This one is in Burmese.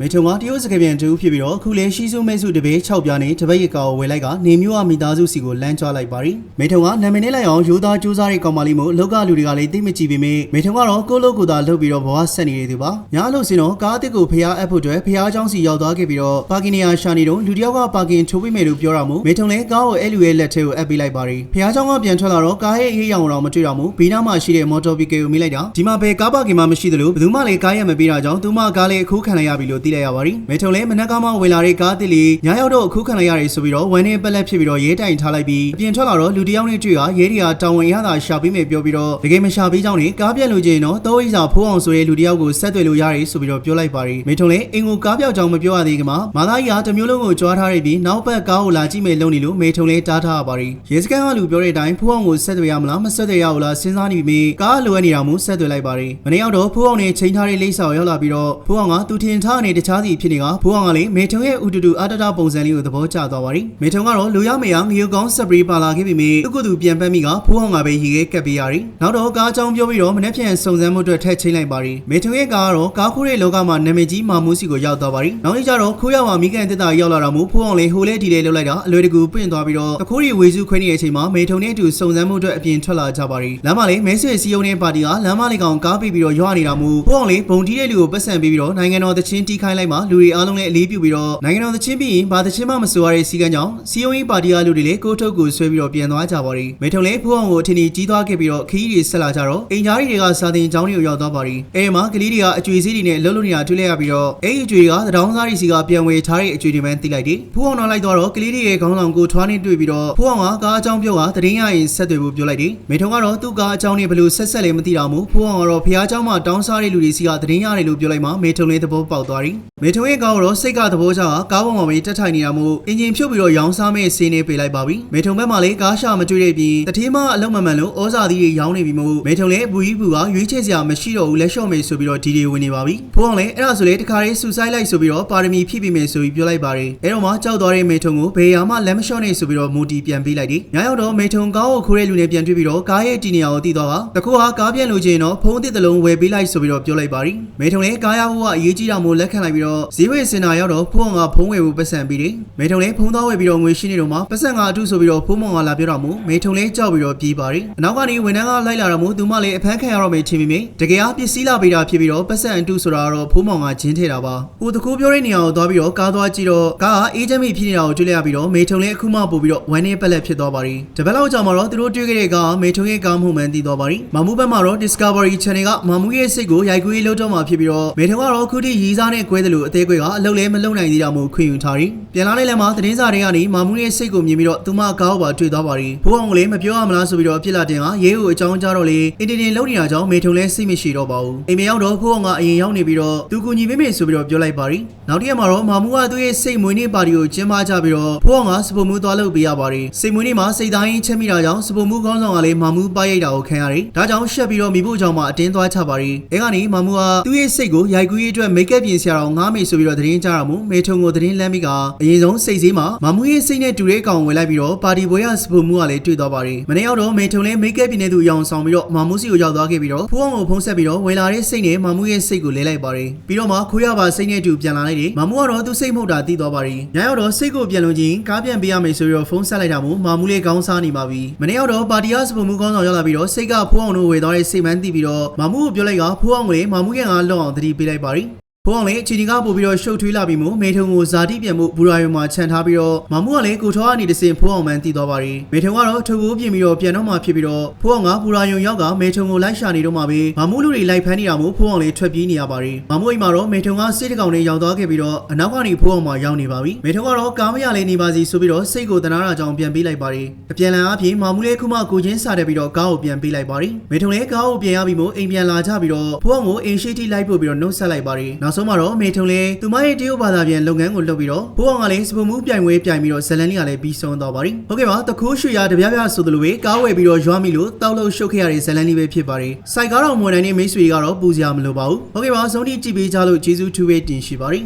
မေထုံကတရုတ်စကပြန်တူဖြစ်ပြီးတော့အခုလဲရှိစုမဲစုတပေ6ပြားနဲ့တပိတ်ရကောင်ကိုဝယ်လိုက်ကနေမျိုးအမိသားစုစီကိုလမ်းချလိုက်ပါရီမေထုံကနာမည်နဲ့လိုက်အောင်ရိုးသားစူးစားတဲ့ကောင်မလေးမို့လောက်ကလူတွေကလည်းသိမကြည့်ပေမဲ့မေထုံကတော့ကိုယ့်လို့ကိုယ်သာလှုပ်ပြီးတော့ဘဝဆက်နေနေသူပါညာလို့စင်တော့ကားအစ်စ်ကိုဖျားအပ်ဖို့အတွက်ဖျားเจ้าစီရောက်သွားခဲ့ပြီးတော့ပါကင်နီယာရှာနေတော့လူတစ်ယောက်ကပါကင်ထိုးပေးမယ်လို့ပြောတာမို့မေထုံလဲကားကိုအဲ့လူရဲ့လက်ထဲကိုအပ်ပေးလိုက်ပါရီဖျားเจ้าကပြန်ထွက်လာတော့ကားရဲ့အရေးရောင်တော့မတွေ့တော့ဘူးဘေးနားမှာရှိတဲ့မော်တော်ဘီကေကိုမိလိုက်တာဒီမှာဘယ်ကားပါကင်မှမရှိသလိုဘယ်သူမှလည်းကားရမပေးတာကြောင့်သူမကားလေးအခုခံလိုက်ရပြီလို့သိ လိုက်ရပါရီမေထုံလဲမနက်ကမှဝင်လာတဲ့ကားတစ်လီညာရောက်တော့အခုခံလိုက်ရတယ်ဆိုပြီးတော့ဝမ်းနေပက်လက်ဖြစ်ပြီးတော့ရဲတိုင်ထားလိုက်ပြီးအပြင်ထွက်လာတော့လူတစ်ယောက်နဲ့တွေ့ကရဲတွေကတောင်ဝင်ရတာရှာပေးမယ်ပြောပြီးတော့တကယ်မရှာပေးကြောင်းနဲ့ကားပြက်လို့ချင်းတော့တောအိစာဖိုးအောင်ဆိုတဲ့လူတစ်ယောက်ကိုဆက်သွယ်လို့ရတယ်ဆိုပြီးတော့ပြောလိုက်ပါရီမေထုံလဲအင်ကိုကားပြောက်ကြောင်းမပြောရသေးကမှမာသားကြီးကတစ်မျိုးလုံးကိုကြွားထားရပြီးနောက်ဘက်ကားကိုလာကြည့်မယ်လုံနေလို့မေထုံလဲတားထားပါရီရဲစခန်းကလူပြောတဲ့အတိုင်းဖိုးအောင်ကိုဆက်သွယ်ရမလားမဆက်သွယ်ရဘူးလားစဉ်းစားနေပြီးကားလိုအပ်နေတာမို့ဆက်သွယ်လိုက်ပါရီမနေ့ရောက်တော့ဖိုးအောင်နဲ့ချိန်ထားတဲ့လိပ်စာကိုရောက်လာပြီးတော့ဖိုးအောင်ကသူထင်ထားတဲ့တခြားစီဖြစ်နေကဖိုးအောင်ကလည်းမေထုံရဲ့ဥတူတူအတတပုံစံလေးကိုသဘောကျသွားပါရီမေထုံကတော့လူရမရငရုတ်ကောင်းစပရီပါလာခဲ့ပြီမေသူကသူပြန်ပတ်မိကဖိုးအောင်ကပဲရေခဲကပ်ပေးရရီနောက်တော့ကားကြောင်းပြောပြီးတော့မနေ့ပြန်စုံစမ်းမှုအတွက်ထက်ချင်းလိုက်ပါရီမေထုံရဲ့ကားကတော့ကားခိုးတဲ့လောကမှာနာမည်ကြီးမာမူးစီကိုရောက်သွားပါရီနောက်နေ့ကျတော့ခိုးရောက်မှာမိကန်တက်တာရောက်လာတာမို့ဖိုးအောင်လေးဟိုလေဒီလေလှုပ်လိုက်တာအလွယ်တကူပြင့်သွားပြီးတော့တခိုးရီဝေစုခွဲနေတဲ့အချိန်မှာမေထုံနဲ့အတူစုံစမ်းမှုအတွက်အပြင်ထွက်လာကြပါရီလမ်းမလေးမဲဆွေစီယုံနဲ့ပါတီကလမ်းမလေးကောင်ကားပြီးပြီးတော့ရွာနေတာမို့ဖိုးအောင်လေးဘုံတီးတဲ့လူကိုပတ်စံပေးပြီးတော့နိုင်ငံတော်သချင်းတီးခိုင်းလိုက်မှလူတွေအားလုံးလည်းအလေးပြုပြီးတော့နိုင်ငံတော်သချင်းပြီးရင်ဘာသချင်းမှမဆိုရတဲ့စီကံကြောင့်စီယုံရေးပါတီကလူတွေလည်းကိုထုတ်ကိုဆွဲပြီးတော့ပြန်သွားကြပါရီမေထုံလေးဖိုးအောင်ကိုအထင်ကြီးကြီးသွားခဲ့ပြီးတော့ခီးတွေဆက်လာကြတော့အင်ဂျားတွေကစာတင်ကျောင်းတွေကိုရောက်သွားပါရီအဲဒီမှာကလေးတွေကအကျွေးစည်းတွေနဲ့လှုပ်လှုပ်နေတာတွေ့လိုက်ရပြီးတော့အဲဒီအကျွေးကသတောင်းစားတွေစီကပြန်ဝေထားတဲ့အကျွေးတွေမှန်းသိလိုက်တယ်ဖိုးအောင်နောက်လိုက်သွားတော့ကလေးတွေရဲ့ခေါင်းဆောင်ကိုထွားနေတွေ့ပြီးတော့ဖိုးအောင်ကကားအကြောင်းပြောကတရင်ရရင်ဆက်သွယ်ဖို့ပြောလိုက်တယ်မေထုံကတော့သူ့ကားအကြောင်းနဲ့ဘယ်လိုဆက်ဆက်လဲမသိတော့ဘူးဖိုးအောင်ကတော့ဖះเจ้าမှာတောင်းစားတဲ့လူတွေစီကတရင်ရတယ်လို့ပြောလိုက်မှမေထုံလေးသဘောပေါက်သွား တယ်မေထုံရဲ့ကားကတော့စိတ်ကသဘောကျကကားပေါ်မှာပဲတက်ထိုင်နေတာမို့အင်ဂျင်ဖြုတ်ပြီးတော့ရောင်းစားမဲ့စီးနေပေးလိုက်ပါပြီမေထုံဘက်မှာလည်းကားရှာမတွေ့တဲ့ပြင်တတိမအလုံးမမှန်လို့ဩဇာသီးတွေရောင်းနေပြီမို့မေထုံလည်းဘူကြီးဘူကရွေးချယ်စရာမရှိတော့ဘူးလက်လျှော့မယ်ဆိုပြီးတော့ဒီတွေဝင်နေပါပြီဖိုးအောင်လည်းအဲ့ဒါဆိုလေတခါလေးစူဆိုင်လိုက်ဆိုပြီးတော့ပါရမီဖြည့်ပြီးမယ်ဆိုပြီးပြောလိုက်ပါတယ်အဲ့တော့မှကြောက်သွားတဲ့မေထုံကိုဘယ်ဟာမှလက်မလျှော့နဲ့ဆိုပြီးတော့မူတီပြန်ပေးလိုက်တယ်ညရောက်တော့မေထုံကားကိုခိုးတဲ့လူနဲ့ပြန်တွေ့ပြီးတော့ကားရဲ့တီနေရာကိုတီးသွားကတခုဟာကားပြန်လို့ချင်းတော့ဖုန်းတစ်တလုံးဝယ်ပေးလိုက်ဆိုပြီးတော့ပြောလိုက်ပါတယ်မေထုံလည်းကားရဖို့ကအရေးကြီးတာမို့လက်ခံလိုက်ပြီးတော့ဈေးဝယ်စင်တာရောက်တော့ဖုန်းကဖုန်းဝယ်ဖို့ပတ်စံပြီးတယ်မေထုံလည်းဖုန်းသားဝယ်ပြီးတော့ငွေရှင်းနေတော့မှပတ်စံကအထုဆိုပြီးတော့ဖုန်းမောင်ကလာပြောတော့မို့မေထုံလည်းကြောက်ပြီးတော့ပြေးပါတယ်အနောက်ကနေဝန်ထမ်းကလိုက်လာတော့မို့သူမလည်းအဖမ်းခံရတော့မယ်ချင်းမိမိတကယ်အားပစ္စည်းလာပေးတာဖြစ်ပြီးတော့ပတ်စံအထုဆိုတာကတော့ဖုန်းမောင်ကဂျင်းထဲတာပါဟိုတကူပြောတဲ့နေရာကိုသွားပြီးတော့ကားသွားကြည့်တော့ကားကအေးချမ်းမိဖြစ်နေတာကိုတွေ့လိုက်ရပြီးတော့မေထုံလည်းအခုမှပို့ပြီးတော့ဝမ်းနေပက်လက်ဖြစ်သွားပါတယ်တပတ်လောက်ကြာမှတော့သူတို့တွေ့ခဲ့တဲ့ကားမေထုံရဲ့ကားမှုမှန်တည်သွားပါတယ်မမှုဘက်မှာတော့ Discovery Channel ကမမှုရဲ့စိတ်ကိုရိုက်ကူးရေးလုပ်တော့မှာဖြစ်ပြီးတော့မေထုံကတော့ခုထိရီးစားနဲ့ကွဲတယ်လို့အသေးကွဲကအလုပ်လည်းမလုပ်နိုင်သေးတာမို့ခွင့်ယူထားတယ်ပြန်လာတဲ့လမ်းမှာသတင်းစာတွေကနေမမှုရဲ့စိတ်ကိုမြင်ပြီးတော့သူမကားကိုပါတွေ့သွားပါတယ်ဘိုးအောင်ကလည်းမပြောရမလားဆိုပြီးတော့အပြစ်လာတင်ကရဲကိုအကြောင်းကြားတော့လေအင်တင်တင်လုံနေတာကြောင့်မေထုံလည်းစိတ်မရှိတော့ပါဘူးအိမ်မရောက်တော့ဘိုးအောင်ကအရင်ရောက်နေပြီးတော့သူကူညီပေးမယ်ဆိုပြီးတော့ပြောလိုက်ပါတယ်နောက်တစ်ရက်မှာတော့မမှုကသူ့ရဲ့စိတ်မွေးနေ့ပါတီကိုကျင်းပကြပြီးတော့ဘိုးအောင်ကစပုံမှုသွားလုပ်ပေးရပါတယ်စိတ်မွေးနေ့မှာစိတ်သားရင်းချက်မိတာကြောင့်စပုံမှုကောင်းဆောင်ကလည်းမမှုပါရိုက်တာကိုခံရတယ်ဒါကြောင့်ရှက်ပြီးတော့မိဖို့ကြောင့်မှအတင်းသွားချပါတယ်အဲကနေမမှုကသူ့ရဲ့စိတ်ကိုရိုက်ကူးရေးအတွက်မိတ်ကပ်ပြင်ဆရာတော်ငားမေဆိုပြီးတော့သတင်းကြားတာမို့မေထုံကိုသတင်းလမ်းပြီးကအရင်ဆုံးစိတ်စည်းမှာမမှုရဲ့စိတ်နဲ့တူတဲ့ကောင်ဝင်လိုက်ပြီးတော့ပါတီပွဲရစပုံမှုကလည်းတွေ့သွားပါတယ်မနေ့ရောက်တော့မေထုံလည်းမိတ်ကပ်ပြင်တဲ့သူအယောင်ဆောင်ပြီးတော့မမှုစီကိုရောက်သွားခဲ့ပြီးတော့ဖိုးအောင်ကိုဖုံးဆက်ပြီးတော့ဝင်လာတဲ့စိတ်နဲ့မမှုရဲ့စိတ်ကိုလဲလိုက်ပါတယ်ပြီးတော့မှခိုးရပါစိတ်နဲ့တူပြန်လာလိုက်တယ်မမှုကတော့သူစိတ်မဟုတ်တာသိသွားပါတယ်ညရောက်တော့စိတ်ကိုပြန်လုံချင်းကားပြန်ပေးရမယ်ဆိုပြီးတော့ဖုန်းဆက်လိုက်တာမို့မမှုလေးကောင်းစားနေပါပြီမနေ့ရောက်တော့ပါတီရစပုံမှုကောင်းဆောင်ရောက်လာပြီးတော့စိတ်ကဖိုးအောင်တို့ဝေသွားတဲ့စိတ်မှန်းသိပြီးတော့မမှုကိုပြောလိုက်ကဖိုးအောင်ကလေးမမှုရဲ့ငါလွတ်အောင်သတိပေးလိုက်ပါတ ယ်ဖုန်းအောင်လေအချိန်ကြီးကပို့ပြီးတော့ရှုပ်ထွေးလာပြီးမို့မေထုံကိုဇာတိပြန်မှုဘူရာယုံမှာခြံထားပြီးတော့မမှုကလည်းကိုထောကနေတစင်ဖုန်းအောင်မှန်းတည်သွားပါရီမေထုံကတော့ထုတ်ကိုပြင်ပြီးတော့ပြန်တော့မှဖြစ်ပြီးတော့ဖုန်းအောင်ကဘူရာယုံရောက်ကမေထုံကိုလိုက်ရှာနေတော့မှပဲမမှုလူတွေလိုက်ဖမ်းနေတာမို့ဖုန်းအောင်လေးထွက်ပြေးနေရပါရီမမှုအိမ်မှာတော့မေထုံကစိတ်တကောင်နဲ့ရောက်သွားခဲ့ပြီးတော့အနောက်ကနေဖုန်းအောင်မှာရောက်နေပါပြီမေထုံကတော့ကားမရလေးနေပါစီဆိုပြီးတော့စိတ်ကိုတနာတာကြောင့်ပြန်ပေးလိုက်ပါရီအပြန်လန်အပြင်မမှုလေးခုမှကိုချင်းစားတယ်ပြီးတော့ကားကိုပြန်ပေးလိုက်ပါရီမေထုံလည်းကားကိုပြန်ရပြီးမို့အိမ်ပြန်လာကြပြီးတော့ဖုန်းအောင်ကိုအင်ရှိတီလိုက်ပို့ပြီးတော့နှုတ်ဆက်လိုက်ပါရီနောက်ဆုံးမှာတော့မေထုံလည်းသူမရဲ့တရုတ်ဘာသာပြန်လုပ်ငန်းကိုလုပ်ပြီးတော့ဘိုးအောင်ကလည်းစပုံမှုပြိုင်ပွဲပြိုင်ပြီးတော့ဇလန်လေးကလည်းပြီးဆုံးသွားပါပြီဟုတ်ကဲ့ပါတခိုးရွှေရတပြားပြားဆိုသလိုပဲကားဝယ်ပြီးတော့ရွာမိလို့တောက်လို့ရှုပ်ခဲ့ရတဲ့ဇလန်လေးပဲဖြစ်ပါတယ်စိုက်ကားတော်မွန်တိုင်းနဲ့မိတ်ဆွေကတော့ပူစရာမလိုပါဘူးဟုတ်ကဲ့ပါဆုံးထိကြည့်ပေးကြလို့ကျေးဇူးထူးပဲတင်ရှိပါတယ်